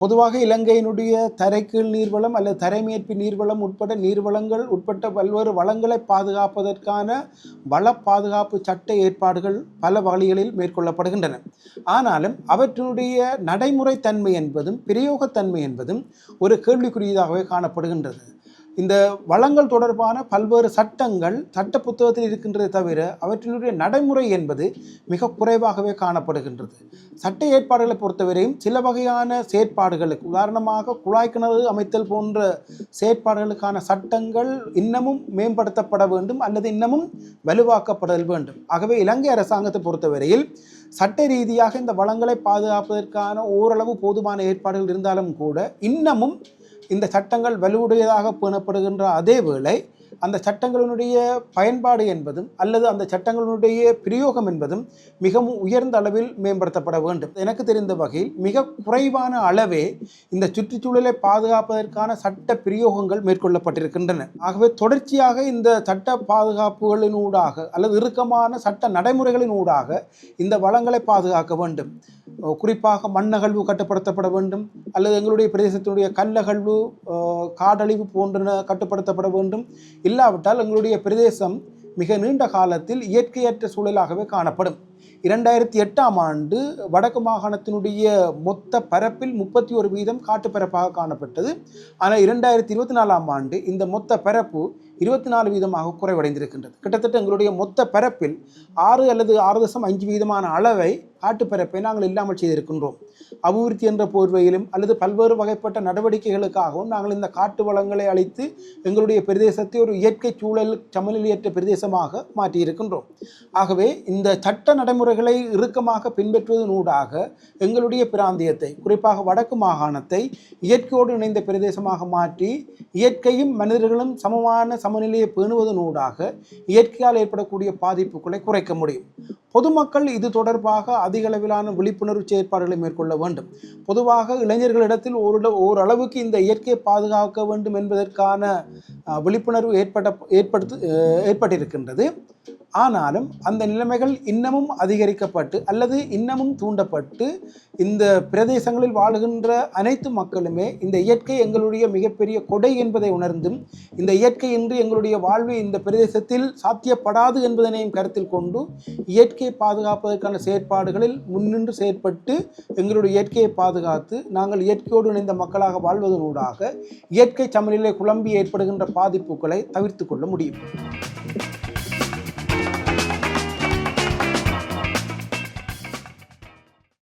பொதுவாக இலங்கையினுடைய தரைக்கீழ் நீர்வளம் அல்லது தரைமேற்பு நீர்வளம் உட்பட நீர்வளங்கள் உட்பட்ட பல்வேறு வளங்களை பாதுகாப்பதற்கான வள பாதுகாப்பு சட்ட ஏற்பாடுகள் பல வழிகளில் மேற்கொள்ளப்படுகின்றன. ஆனாலும் அவற்றினுடைய நடைமுறைத்தன்மை என்பதும் பிரயோகத்தன்மை என்பதும் ஒரு கேள்விக்குரியதாகவே காணப்படுகின்றது. இந்த வளங்கள் தொடர்பான பல்வேறு சட்டங்கள் சட்ட புத்தகத்தில் இருக்கின்றதை தவிர அவற்றினுடைய நடைமுறை என்பது மிக குறைவாகவே காணப்படுகின்றது. சட்ட ஏற்பாடுகளை பொறுத்தவரையும் சில வகையான செயற்பாடுகளுக்கு உதாரணமாக குழாய் கிணறு அமைத்தல் போன்ற செயற்பாடுகளுக்கான சட்டங்கள் இன்னமும் மேம்படுத்தப்பட வேண்டும் அல்லது இன்னமும் வலுவாக்கப்படல் வேண்டும். ஆகவே இலங்கை அரசாங்கத்தை பொறுத்தவரையில் சட்ட ரீதியாக இந்த வளங்களை பாதுகாப்பதற்கான ஓரளவு போதுமான ஏற்பாடுகள் இருந்தாலும் கூட இன்னமும் இந்த சட்டங்கள் வலுவுடையதாக பேணப்படுகின்ற அதே வேளை அந்த சட்டங்களினுடைய பயன்பாடு என்பதும் அல்லது அந்த சட்டங்களினுடைய பிரயோகம் என்பதும் மிகவும் உயர்ந்த அளவில் மேம்படுத்தப்பட வேண்டும். எனக்கு தெரிந்த வகையில் மிக குறைவான அளவே இந்த சுற்றுச்சூழலை பாதுகாப்பதற்கான சட்ட பிரயோகங்கள் மேற்கொள்ளப்பட்டிருக்கின்றன. ஆகவே தொடர்ச்சியாக இந்த சட்ட பாதுகாப்புகளினூடாக அல்லது இறுக்கமான சட்ட நடைமுறைகளின் ஊடாக இந்த வளங்களை பாதுகாக்க வேண்டும். குறிப்பாக மண்ணகழ்வு கட்டுப்படுத்தப்பட வேண்டும் அல்லது எங்களுடைய பிரதேசத்தினுடைய கல்லகழ்வு காடழிவு போன்றன கட்டுப்படுத்தப்பட வேண்டும். இல்லாவிட்டால் எங்களுடைய பிரதேசம் மிக நீண்ட காலத்தில் இயற்கையற்ற சூழலாகவே காணப்படும். இரண்டாயிரத்தி எட்டாம் ஆண்டு வடக்கு மாகாணத்தினுடைய மொத்த பரப்பில் முப்பத்தி ஒரு வீதம் காட்டுப்பரப்பாக காணப்பட்டது. ஆனால் இரண்டாயிரத்தி இருபத்தி நாலாம் ஆண்டு இந்த மொத்த பரப்பு இருபத்தி நாலு வீதமாக குறைவடைந்திருக்கின்றது. கிட்டத்தட்ட எங்களுடைய மொத்த பரப்பில் ஆறு அல்லது ஆறு தசம் அஞ்சு வீதமான அளவை காட்டுப்பரப்பை நாங்கள் இல்லாமல் செய்திருக்கின்றோம். அபிவிருத்தி என்ற போர்வையிலும் அல்லது பல்வேறு வகைப்பட்ட நடவடிக்கைகளுக்காகவும் நாங்கள் இந்த காட்டு வளங்களை அழித்து எங்களுடைய பிரதேசத்தை ஒரு இயற்கை சூழல் சமநிலையற்ற பிரதேசமாக மாற்றியிருக்கின்றோம். ஆகவே இந்த சட்ட நட நடைமுறைகளை இறுக்கமாக பின்பற்றுவதனூடாக எங்களுடைய பிராந்தியத்தை குறிப்பாக வடக்கு மாகாணத்தை இயற்கையோடு இணைந்த பிரதேசமாக மாற்றி இயற்கையும் மனிதர்களும் சமமான சமநிலையை பேணுவதனூடாக இயற்கையால் ஏற்படக்கூடிய பாதிப்புகளை குறைக்க முடியும். பொதுமக்கள் இது தொடர்பாக அதிக அளவிலான விழிப்புணர்வு செயற்பாடுகளை மேற்கொள்ள வேண்டும். பொதுவாக இளைஞர்களிடத்தில் ஒரு ஓரளவுக்கு இந்த இயற்கையை பாதுகாக்க வேண்டும் என்பதற்கான விழிப்புணர்வு ஏற்பட்ட ஏற்படுத்து ஏற்பட்டிருக்கின்றது. ஆனாலும் அந்த நிலைமைகள் இன்னமும் அதிகரிக்கப்பட்டு அல்லது இன்னமும் தூண்டப்பட்டு இந்த பிரதேசங்களில் வாழுகின்ற அனைத்து மக்களுமே இந்த இயற்கை எங்களுடைய மிகப்பெரிய கொடை என்பதை உணர்ந்தும் இந்த இயற்கை இன்று எங்களுடைய வாழ்வு இந்த பிரதேசத்தில் சாத்தியப்படாது என்பதனையும் கருத்தில் கொண்டு இயற்கையை பாதுகாப்பதற்கான செயற்பாடுகளில் முன்னின்று செயற்பட்டு எங்களுடைய இயற்கையை பாதுகாத்து நாங்கள் இயற்கையோடு இணைந்த மக்களாக வாழ்வதனூடாக இயற்கை சமநிலை குழம்பி ஏற்படுகின்ற பாதிப்புகளை தவிர்த்து கொள்ள முடியும்.